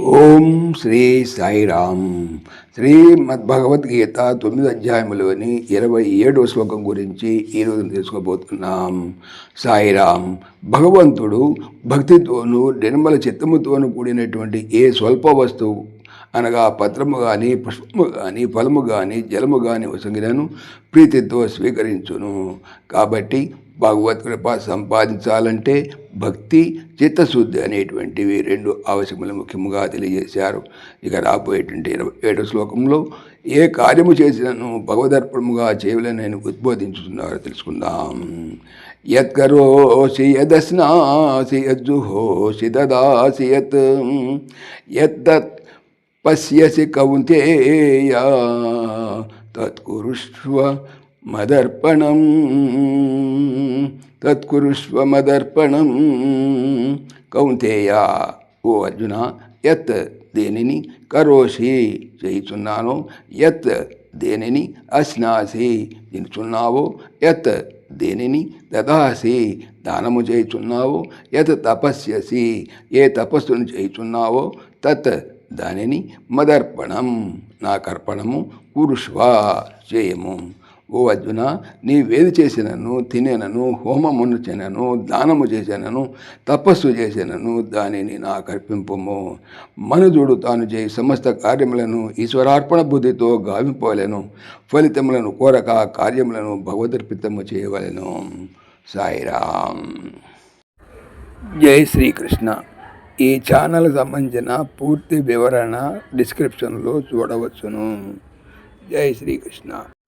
ఓం శ్రీ సాయిరామ్. శ్రీమద్భగవద్గీత తొమ్మిది అధ్యాయములోని ఇరవై ఏడవ శ్లోకం గురించి ఈరోజు తెలుసుకోబోతున్నాం. సాయిరామ్ భగవంతుడు భక్తితోనూ నిర్మల చిత్తముతోనూ కూడినటువంటి ఏ స్వల్ప వస్తువు అనగా పత్రము కానీ పుష్పము కానీ ఫలము కానీ జలము కానీ వసంగినను ప్రీతితో స్వీకరించును. కాబట్టి భగవత్ కృప సంపాదించాలంటే భక్తి చిత్తశుద్ధి అనేటువంటివి రెండు ఆవశ్యములు ముఖ్యముగా తెలియజేశారు. ఇక రాబోయేటువంటి ఇరవై ఏడో శ్లోకంలో ఏ కార్యము చేసినను భగవదర్పణముగా చేయలేని నేను ఉద్బోధించుతున్నారు తెలుసుకుందాం. యత్కరోసి యదస్నాసి యజ్జుహోసి దదాసి యత్ యత్తత్ పశ్యసి కౌంతేయ తత్కురుష్వ మదర్పణం. తత్కురుష్వ మదర్పణం కౌంతేయ ఓ అర్జున యత్ దేనిని కరోషి చేయుచున్నాను యత్ దేనిని అశ్నాసి తినుచున్నావో యత్ దేనిని దదాసి దానము చేయుచున్నావో యత్ తపస్యసి ఏ తపస్సును చేయుచున్నావో తత్ దానిని మదర్పణం. నాకర్పణము కురుష్వా చేయము. ఓ అర్జున నీవేది చేసినను తినేనను హోమమును చేనను దానము చేసినను తపస్సు చేసినను దానిని నాకు అర్పింపము మనుజుడు తాను చేయి సమస్త కార్యములను ఈశ్వరార్పణ బుద్ధితో గావింపవలెను. ఫలితములను కోరక కార్యములను భగవదర్పితము చేయవలెను. సాయిరామ్. జై శ్రీకృష్ణ. ఈ ఛానల్ సంబంధించిన పూర్తి వివరణ డిస్క్రిప్షన్లో చూడవచ్చును. జై శ్రీకృష్ణ.